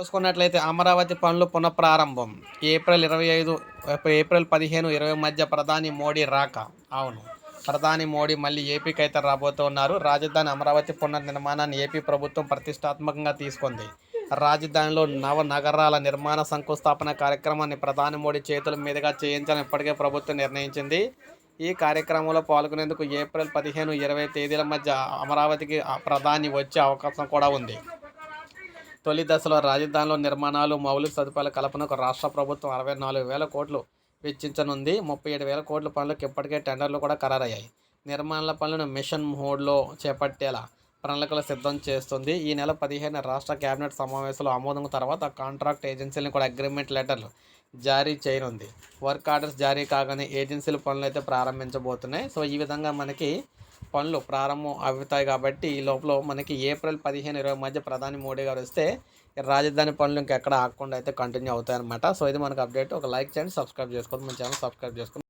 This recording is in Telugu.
చూసుకున్నట్లయితే అమరావతి పనులు పునఃప్రారంభం. ఏప్రిల్ ఇరవై ఐదు ఏప్రిల్ పదిహేను ఇరవై మధ్య ప్రధాని మోడీ రాక. అవును. ప్రధాని మోడీ మళ్ళీ ఏపీకి అయితే రాబోతున్నారు రాజధాని అమరావతి పునర్నిర్మాణాన్ని ఏపీ ప్రభుత్వం ప్రతిష్టాత్మకంగా తీసుకుంది. రాజధానిలో నవ నగరాల నిర్మాణ శంకుస్థాపన కార్యక్రమాన్ని ప్రధాని మోడీ చేతుల మీదుగా చేయించాలని ఇప్పటికే ప్రభుత్వం నిర్ణయించింది. ఈ కార్యక్రమంలో పాల్గొనేందుకు ఏప్రిల్ పదిహేను ఇరవై తేదీల మధ్య అమరావతికి ప్రధాని వచ్చే అవకాశం కూడా ఉంది. తొలి దశలో రాజధానిలో నిర్మాణాలు మౌలిక సదుపాయాల కల్పనకు రాష్ట్ర ప్రభుత్వం అరవై నాలుగు వేల కోట్లు వెచ్చించనుంది. ముప్పై ఏడు వేల కోట్ల పనులకు ఇప్పటికే టెండర్లు కూడా ఖరారయ్యాయి. నిర్మాణాల పనులను మిషన్ మోడ్లో చేపట్టేలా ప్రణాళికలు సిద్ధం చేస్తుంది. ఈ నెల పదిహేను రాష్ట్ర కేబినెట్ సమావేశంలో ఆమోదం తర్వాత కాంట్రాక్ట్ ఏజెన్సీలను కూడా అగ్రిమెంట్ లెటర్లు జారీ చేయనుంది. వర్క్ ఆర్డర్స్ జారీ కాగానే ఏజెన్సీల పనులు అయితే ప్రారంభించబోతున్నాయి. సో ఈ విధంగా మనకి పనులు ప్రారంభం అవుతాయి కాబట్టి ఈ లోపల మనకి ఏప్రిల్ పదిహేను ఇరవై మధ్య ప్రధాని మోడీ గారు వస్తే రాజధాని పనులు ఇంకెక్కడ ఆగకుండా అయితే కంటిన్యూ అవుతాయన్నమాట. సో ఇది మనకు అప్డేట్ ఒక లైక్ చేయండి సబ్స్క్రైబ్ చేసుకోండి మన ఛానల్ సబ్స్క్రైబ్ చేసుకోండి.